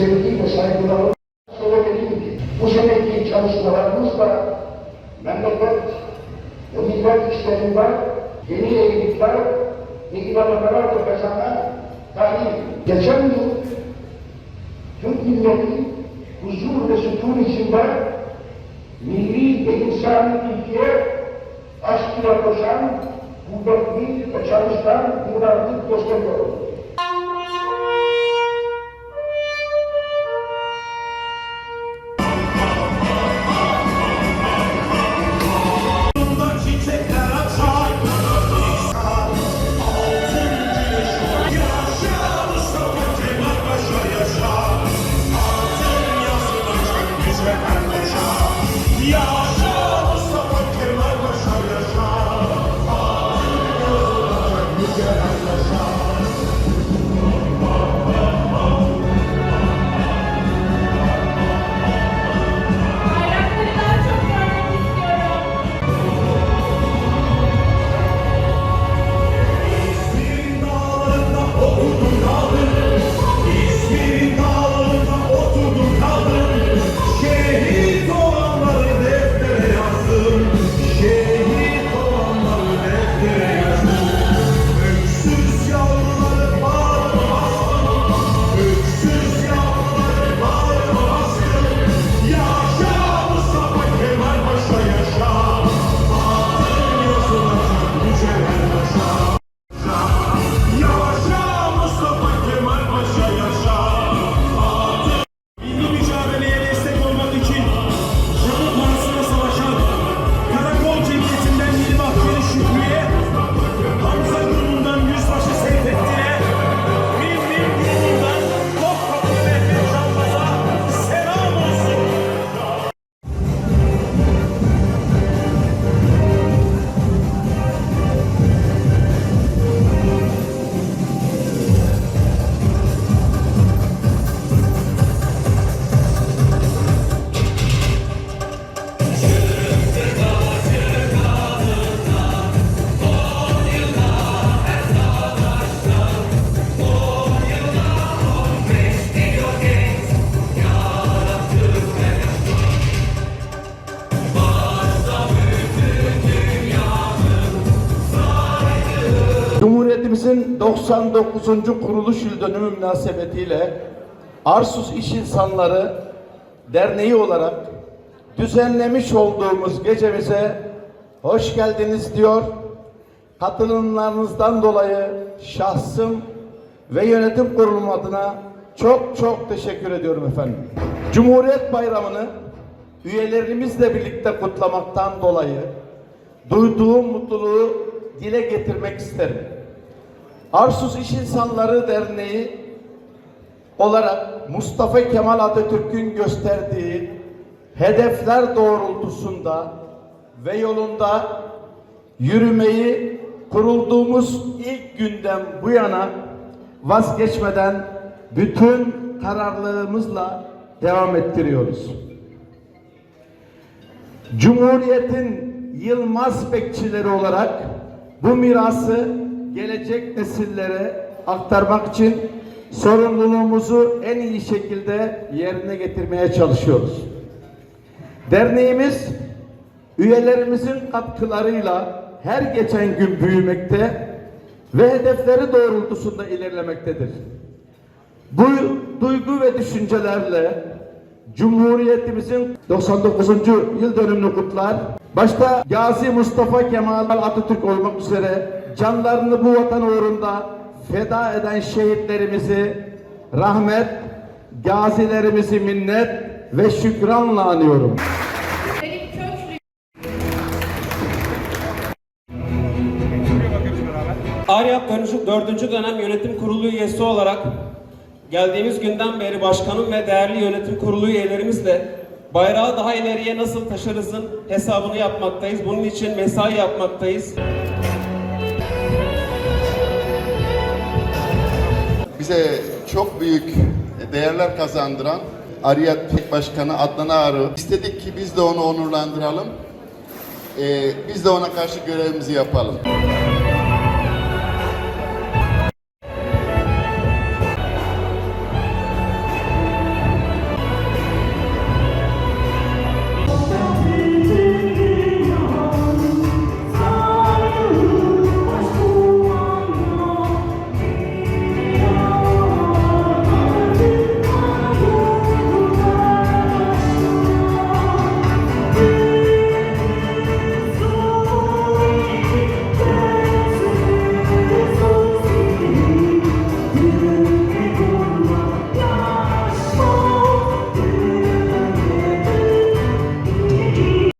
sevgi ve saygılarımı söylemeliyim ki bu seneki çalışmalarımızla memleket ve millet işlerinde yeni eğilimler ve de kazanan tarih. Geçen yıl Türk milleti huzur ve sütun içinde milli ve insani bilgiye aşkıyla koşan, kuvvetli ve çalışkan bir varlık 99. kuruluş yıl dönümü münasebetiyle Arsus İş İnsanları Derneği olarak düzenlemiş olduğumuz gecemize hoş geldiniz diyor. Katılımlarınızdan dolayı şahsım ve yönetim kurulum adına çok çok teşekkür ediyorum efendim. Cumhuriyet Bayramı'nı üyelerimizle birlikte kutlamaktan dolayı duyduğum mutluluğu dile getirmek isterim. Arsus İş İnsanları Derneği olarak Mustafa Kemal Atatürk'ün gösterdiği hedefler doğrultusunda ve yolunda yürümeyi kurulduğumuz ilk günden bu yana vazgeçmeden bütün kararlılığımızla devam ettiriyoruz. Cumhuriyetin yılmaz bekçileri olarak bu mirası gelecek nesillere aktarmak için sorumluluğumuzu en iyi şekilde yerine getirmeye çalışıyoruz. Derneğimiz üyelerimizin katkılarıyla her geçen gün büyümekte ve hedefleri doğrultusunda ilerlemektedir. Bu duygu ve düşüncelerle Cumhuriyetimizin 99. yıl dönümünü kutlar. Başta Gazi Mustafa Kemal Atatürk olmak üzere canlarını bu vatan uğrunda feda eden şehitlerimizi rahmet, gazilerimizi minnet ve şükranla anıyorum. Aryap 4. dönem yönetim kurulu üyesi olarak geldiğimiz günden beri başkanım ve değerli yönetim kurulu üyelerimizle bayrağı daha ileriye nasıl taşırızın hesabını yapmaktayız. Bunun için mesai yapmaktayız. Bize çok büyük değerler kazandıran Ariyat Tek Başkanı Adnan Ağrı istedik ki biz de onu onurlandıralım. Ee, biz de ona karşı görevimizi yapalım.